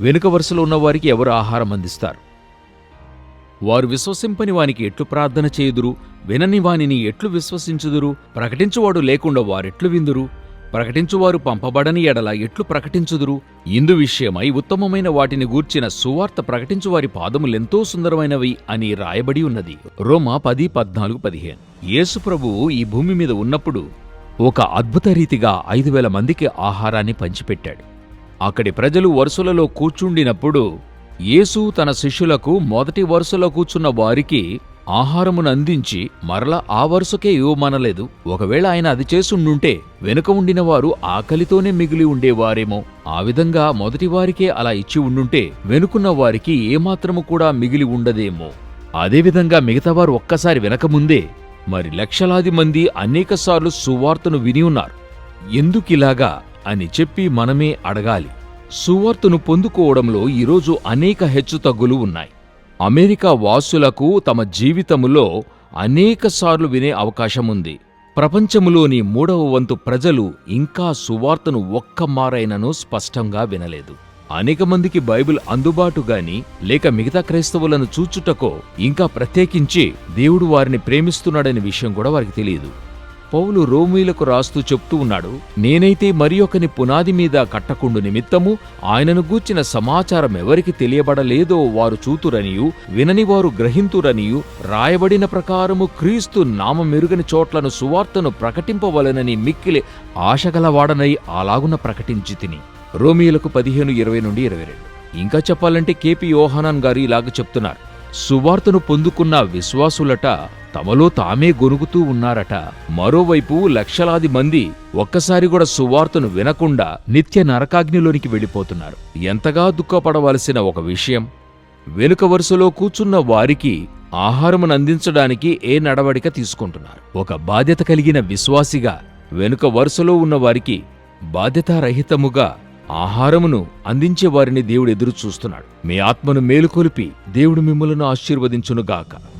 వెనుక వరుసలో ఉన్నవారికి ఎవరు ఆహారం అందిస్తారు? వారు విశ్వసింపని వానికి ఎట్లు ప్రార్థన చేయుదురు? వినని వానిని ఎట్లు విశ్వసించుదురు? ప్రకటించువాడు లేకుండా వారెట్లు విందురు? ప్రకటించువారు పంపబడని ఎడల ఎట్లు ప్రకటించుదురు? ఇందు విషయమై ఉత్తమమైన వాటిని గూర్చిన సువార్త ప్రకటించువారి పాదములెంతో సుందరమైనవి అని రాయబడి ఉన్నది. రోమా పది పద్నాలుగు పదిహేను. యేసుప్రభువు ఈ భూమి మీద ఉన్నప్పుడు ఒక అద్భుత రీతిగా ఐదు వేల మందికి ఆహారాన్ని పంచిపెట్టాడు. అక్కడి ప్రజలు వరుసలలో కూర్చుండినప్పుడు యేసు తన శిష్యులకు మొదటి వరుసలో కూర్చున్న వారికి ఆహారమును అందించి మరల ఆ వరుసకే ఇవ్వమనలేదు. ఒకవేళ ఆయన అది చేసుండుంటే వెనుక ఉండిన వారు ఆకలితోనే మిగిలి ఉండేవారేమో. ఆ విధంగా మొదటి వారికే అలా ఇచ్చి ఉండుంటే వెనుకున్న వారికి ఏమాత్రము కూడా మిగిలి ఉండదేమో. అదేవిధంగా మిగతావారు ఒక్కసారి వెనకముందే మరి లక్షలాది మంది అనేకసార్లు సువార్తను విని ఉన్నారు. ఎందుకిలాగా? అని చెప్పి మనమే అడగాలి. సువార్తను పొందుకోవడంలో ఈరోజు అనేక హెచ్చుతగ్గులు ఉన్నాయి. అమెరికా వాసులకు తమ జీవితములో అనేకసార్లు వినే అవకాశం ఉంది. ప్రపంచములోని మూడవ వంతు ప్రజలు ఇంకా సువార్తను ఒక్క మారైనను స్పష్టంగా వినలేదు. అనేక మందికి బైబిల్ అందుబాటుగాని లేక మిగతా క్రైస్తవులను చూచుటకో ఇంకా ప్రత్యేకించి దేవుడు వారిని ప్రేమిస్తున్నాడనే విషయం కూడా వారికి తెలియదు. పౌలు రోమీలకు రాస్తూ చెప్తూ ఉన్నాడు నేనైతే మరి ఒకని పునాది మీద కట్టకుండు నిమిత్తము ఆయనను గూర్చిన సమాచారం ఎవరికి తెలియబడలేదో వారు చూతురనియు వినని వారు గ్రహింతురనియు రాయబడిన ప్రకారము క్రీస్తు నామమెరుగని చోట్లను సువార్తను ప్రకటింపవలనని మిక్కిలి ఆశగలవాడనై అలాగున ప్రకటించి తిని. రోమియోలకు పదిహేను ఇరవై నుండి ఇరవై రెండు. ఇంకా చెప్పాలంటే కేపి యోహానాన్ గారు ఇలాగ చెప్తున్నారు సువార్తను పొందుకున్న విశ్వాసులట తమలో తామే గొనుగుతూ ఉన్నారట. మరోవైపు లక్షలాది మంది ఒక్కసారి కూడా సువార్తను వినకుండా నిత్య నరకాగ్నిలోనికి వెళ్ళిపోతున్నారు. ఎంతగా దుఃఖపడవలసిన ఒక విషయం? వెనుక వరుసలో కూర్చున్న వారికి ఆహారమును అందించడానికి ఏ నడవడిక తీసుకుంటున్నారు? ఒక బాధ్యత కలిగిన విశ్వాసిగా వెనుక వరుసలో ఉన్నవారికి బాధ్యతారహితముగా ఆహారమును అందించే వారిని దేవుడు ఎదురు చూస్తున్నాడు. మీ ఆత్మను మేలుకొలిపి దేవుడు మిమ్మలను ఆశీర్వదించునుగాక.